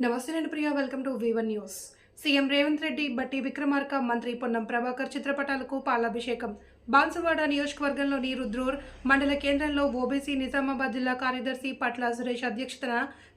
నమస్తే నేను Priya welcome to Vivan news CM Revanth Reddy Bhatti Vikramarka మంత్రి పొన్నం ప్రభాకర్ చిత్రపటాలకు పాలాభిషేకం. బాన్సువాడ నియోజకవర్గంలోని రుద్రూర్ మండల కేంద్రంలో ఓబీసీ నిజామాబాద్ జిల్లా కార్యదర్శి పట్ల సురేష్ అధ్యక్షతన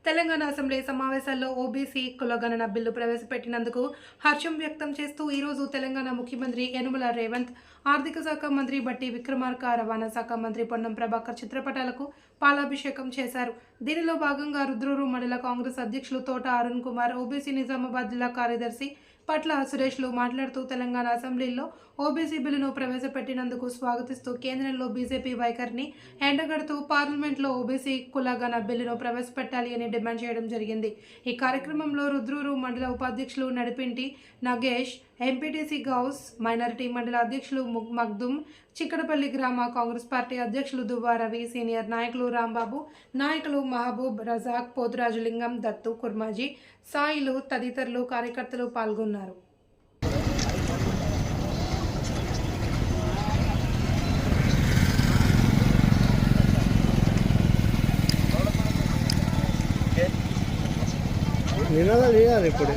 తెలంగాణ అసెంబ్లీ సమావేశాల్లో ఓబీసీ కులగణన బిల్లు ప్రవేశపెట్టినందుకు హర్షం వ్యక్తం చేస్తూ ఈరోజు తెలంగాణ ముఖ్యమంత్రి యనుమల రేవంత్ ఆర్థిక శాఖ మంత్రి బట్టి విక్రమార్క రవాణా శాఖ మంత్రి పొన్నం ప్రభాకర్ చిత్రపటాలకు పాలాభిషేకం చేశారు. దీనిలో భాగంగా రుద్రూరు మండల కాంగ్రెస్ అధ్యక్షులు తోట అరుణ్ కుమార్ ఓబీసీ నిజామాబాద్ జిల్లా కార్యదర్శి పట్ల సురేష్లు మాట్లాడుతూ తెలంగాణ అసెంబ్లీలో ఓబీసీ బిల్లును ప్రవేశపెట్టినందుకు స్వాగతిస్తూ కేంద్రంలో బీజేపీ వైఖరిని ఎండగడుతూ పార్లమెంట్లో ఓబీసీ కులగణ బిల్లును ప్రవేశపెట్టాలి అని డిమాండ్ చేయడం జరిగింది. ఈ కార్యక్రమంలో రుద్రూరు మండల ఉపాధ్యక్షులు నడిపింటి నగేష్ ఎంపీటీసీ గౌస్ మైనారిటీ మండల అధ్యక్షులు మగ్దుమ్ చిక్కడపల్లి గ్రామ కాంగ్రెస్ పార్టీ అధ్యక్షులు దువ్వా రవి సీనియర్ నాయకులు రాంబాబు నాయకులు మహబూబ్ రజాక్ పోతురాజులింగం దత్తు కుర్మాజీ సాయిలు తదితరులు కార్యకర్తలు పాల్గొన్నారు. నినాదాలు వేయాలి ఇప్పుడు.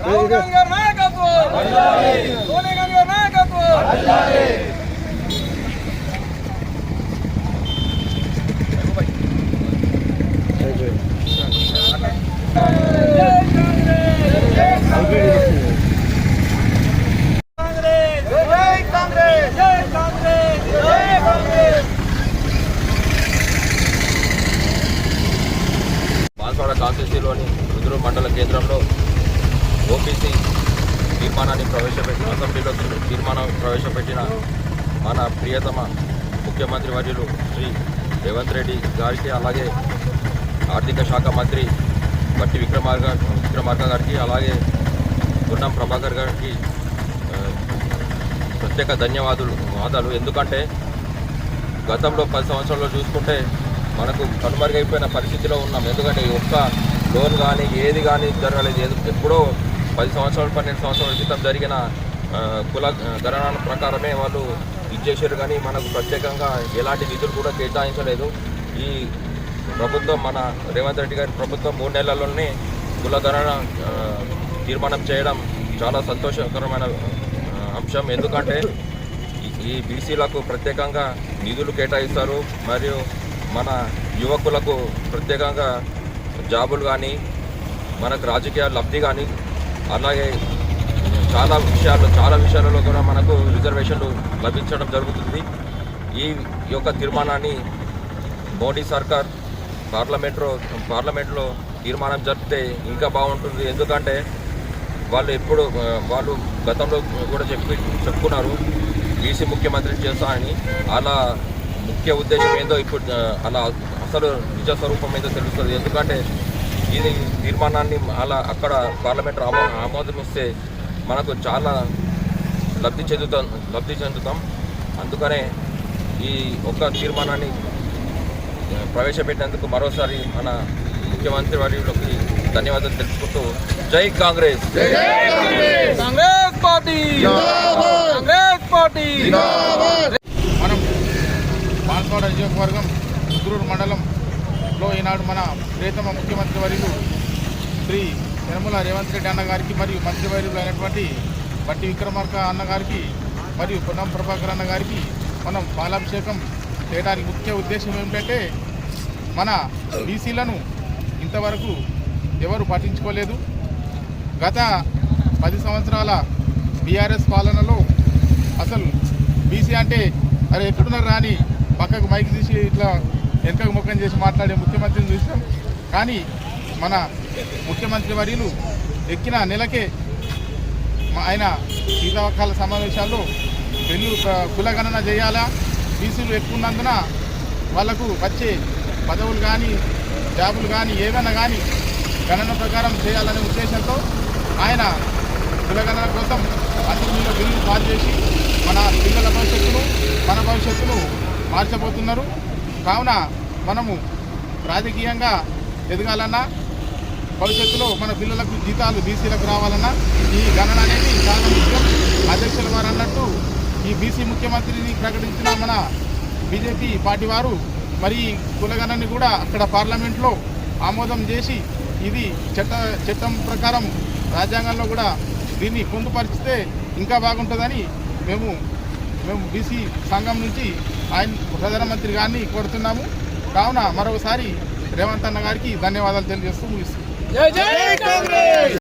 రాహుల్ గాంధీ గారి నాయకత్వం సోనియా గాంధీ గారి నాయకత్వం కాంగ్రెస్ జై కాంగ్రెస్ జై కాంగ్రెస్ జై కాంగ్రెస్ బాన్స్వాడ కాన్స్టిట్యూన్సీలోని రుద్రు మండల కేంద్రంలో ఓబీసీ తీర్మానాన్ని ప్రవేశపెట్టిన అసెంబ్లీలో తీర్మానం ప్రవేశపెట్టిన మన ప్రియతమ ముఖ్యమంత్రి వర్యులు శ్రీ రేవంత్ రెడ్డి గారికి అలాగే ఆర్థిక శాఖ మంత్రి బట్టి విక్రమార్క విక్రమార్క గారికి అలాగే గుండం ప్రభాకర్ గారికి ప్రత్యేక ధన్యవాదాలు వాదాలు. ఎందుకంటే గతంలో పది సంవత్సరాల్లో చూసుకుంటే మనకు కనుమరుగైపోయిన పరిస్థితిలో ఉన్నాం. ఎందుకంటే ఒక్క లోన్ కానీ ఏది కానీ జరగలేదు. ఏది ఎప్పుడో పది సంవత్సరాలు పన్నెండు సంవత్సరాల క్రితం జరిగిన కుల గణన ప్రకారమే వాళ్ళు ఇచ్చేసారు కానీ మనకు ప్రత్యేకంగా ఎలాంటి నిధులు కూడా కేటాయించలేదు. ఈ ప్రభుత్వం మన రేవంత్ రెడ్డి గారి ప్రభుత్వం మూడు నెలల్లోనే కుల గణన తీర్మానం చేయడం చాలా సంతోషకరమైన అంశం. ఎందుకంటే ఈ బీసీలకు ప్రత్యేకంగా నిధులు కేటాయిస్తారు. మరియు మన యువకులకు ప్రత్యేకంగా జాబులు కానీ మనకు రాజకీయ లబ్ధి కానీ అలాగే చాలా విషయాలు చాలా విషయాలలో కూడా మనకు రిజర్వేషన్లు లభించడం జరుగుతుంది. ఈ యొక్క తీర్మానాన్ని మోడీ సర్కార్ పార్లమెంట్లో పార్లమెంట్లో తీర్మానం జరిపితే ఇంకా బాగుంటుంది. ఎందుకంటే వాళ్ళు ఎప్పుడు వాళ్ళు గతంలో కూడా చెప్పి చెప్పుకున్నారు బీసీ ముఖ్యమంత్రి చేస్తా అని. అలా ముఖ్య ఉద్దేశం ఏందో ఇప్పుడు అలా అసలు నిజ స్వరూపం ఏందో తెలుస్తుంది. ఎందుకంటే ఇది తీర్మానాన్ని అలా అక్కడ పార్లమెంట్ ఆమో ఆమోదమిస్తే మనకు చాలా లబ్ధి చెందుతాం లబ్ధి చెందుతాం. అందుకనే ఈ ఒక్క తీర్మానాన్ని ఆ, ప్రవేశపెట్టినందుకు మరోసారి మన ముఖ్యమంత్రి వర్యులకి ధన్యవాదాలు తెలుపుకుంటూ జై Congress! Congress! Party! Congress party! Banswada నియోజకవర్గం ఉద్రూరు మండలంలో ఈనాడు మన ప్రియతమ ముఖ్యమంత్రి వర్యులు శ్రీ నిర్మల రేవంత్ రెడ్డి అన్న గారికి మరియు మంత్రి వర్యులు అయినటువంటి బట్టి విక్రమార్క అన్న గారికి మరియు పొన్నం ప్రభాకర్ అన్న గారికి మనం పాలాభిషేకం చేయడానికి ముఖ్య ఉద్దేశం ఏమిటంటే మన బీసీలను ఇంతవరకు ఎవరు పట్టించుకోలేదు. గత పది సంవత్సరాల బీఆర్ఎస్ పాలనలో అసలు బీసీ అంటే అరే ఎక్కడున్నారు రాని పక్కకు మైక్ తీసి ఇట్లా వెనుకకు ముఖం చేసి మాట్లాడే ముఖ్యమంత్రిని చూసినాం. కానీ మన ముఖ్యమంత్రి వర్యులు ఎక్కిన నెలకే ఆయన శీతావకాల సమావేశాల్లో పెళ్ళు కులగణన చేయాలా? బీసీలు ఎక్కువన్నందున వాళ్ళకు వచ్చే పదవులు కానీ జాబులు కానీ ఏవైనా కానీ గణన ప్రకారం చేయాలనే ఉద్దేశంతో ఆయన కులగణన కోసం అసెంబ్లీలో బిల్లు పాస్ చేసి మన పిల్లల భవిష్యత్తును మన భవిష్యత్తును మార్చబోతున్నారు. కావున మనము రాజకీయంగా ఎదగాలన్నా భవిష్యత్తులో మన పిల్లలకు జీతాలు బీసీలకు రావాలన్నా ఈ గణన అనేది చాలా ముఖ్యం. అధ్యక్షుల వారు అన్నట్టు ఈ బీసీ ముఖ్యమంత్రిని ప్రకటించిన మన బీజేపీ పార్టీ వారు మరి ఈ కులగణని కూడా అక్కడ పార్లమెంట్లో ఆమోదం చేసి ఇది చట్ట చట్టం ప్రకారం రాజ్యాంగంలో కూడా దీన్ని పొందుపరిచితే ఇంకా బాగుంటుందని మేము మేము బీసీ సంఘం నుంచి ఆయన ప్రధానమంత్రి గారిని కోరుతున్నాము. కావున మరొకసారి రేవంత్ అన్న గారికి ధన్యవాదాలు తెలియజేస్తూ ముగిస్తున్నాం.